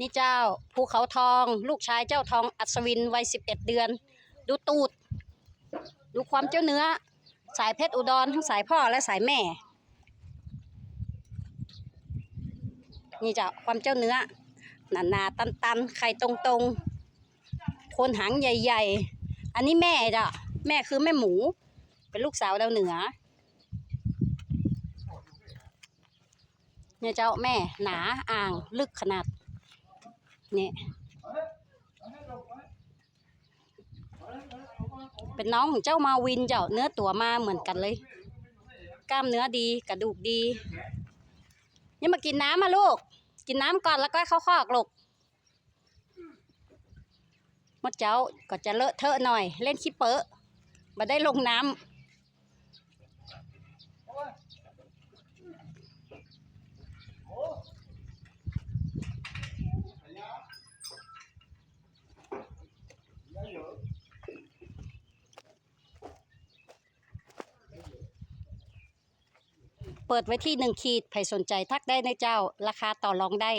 นี่เจ้าภูเขาทอง ลูกชายเจ้าทองอัศวินวัยสิบเอ็ดเดือน ดูตูด ดูความเจ้าเนื้อ สายเพชรอุดรทั้งสายพ่อและสายแม่ นี่เจ้าความเจ้าเนื้อหนาหนาตันตันไข่ตรงตรงโคนหางใหญ่ ๆ อันนี้แม่จ้ะแม่คือแม่หมู เป็นลูกสาวดาวเหนือเนี่ยเจ้าแม่หนาอ่างลึกขนาด นี่ยเป็นน้องของเจ้ามาวินเจ้าเนื้อตัวมาเหมือนกันเลย กล้ามเนื้อดีกระดูกดีนี่มากินน้ำมาลูก กินน้ำก่อนแล้วก็เข้าคอกลูกมดเจ้าก็จะเลอะเทอะหน่อย เล่นขี้เปอะมาได้ลงน้ำ เปิดไว้ที่หนึ่งขีดใครสนใจทักได้นะเจ้า ราคาต่อรองได้